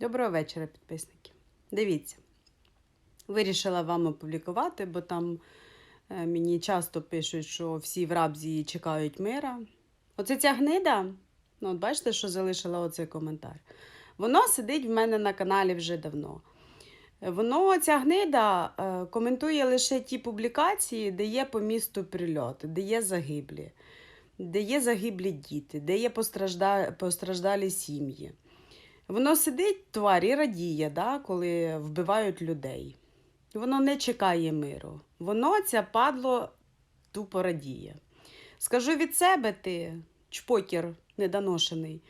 Доброго вечора, підписники. Дивіться, вирішила вам опублікувати, бо там е, мені часто пишуть, що всі в рабзі чекають мира. Оце ця гнида, ну, от бачите, що залишила оцей коментар. Воно сидить в мене на каналі вже давно. Воно, ця гнида, е, коментує лише ті публікації, де є по місту прильоти, де є загиблі, де є загиблі діти, де є постраждалі сім'ї. Воно сидить, тварь, і радіє, да, коли вбивають людей. Воно не чекає миру. Воно ця падло тупо радіє. Скажу від себе, ти, чпокер недоношений,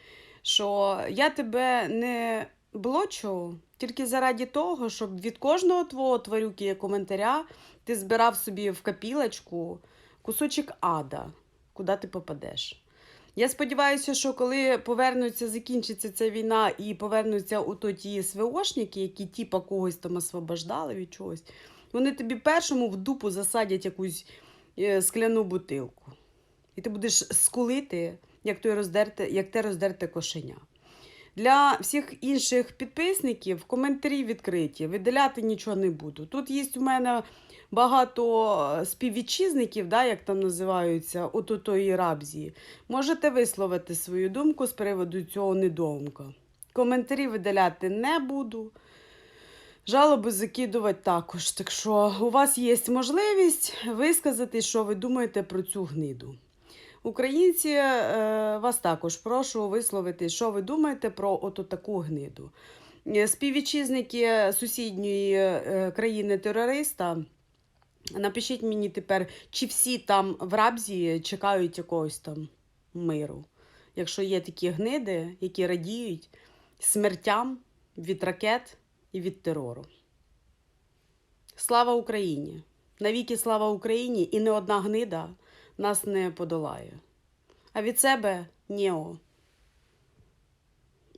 що я тебе не блочу тільки заради того, щоб від кожного твого тварюки коментаря ти збирав собі в копілочку кусочок ада, куди ти попадеш. Я сподіваюся, що коли повернуться, закінчиться ця війна і повернуться у то ті СВОшники, які типа когось там освобождали від чогось, вони тобі першому в дупу засадять якусь е, скляну бутилку. І ти будеш скулити, як, той роздерте, як те роздерте кошеня. Для всіх інших підписників коментарі відкриті, видаляти нічого не буду. Тут є у мене багато співвітчизників, да, як там називаються, от тої рабзі. Можете висловити свою думку з приводу цього недоумка. Коментарі видаляти не буду. Жалоби закидувати також. Так що у вас є можливість висказати, що ви думаєте про цю гниду. Українці, е, вас також прошу висловити, що ви думаєте про оту таку гниду. Е, Співвітчизники сусідньої е, країни-терориста, напишіть мені тепер, чи всі там в рабзі чекають якогось там миру. Якщо є такі гниди, які радіють смертям від ракет і від терору. Слава Україні! Навіки слава Україні! І не одна гнида нас не подолає. А від себе Ніо.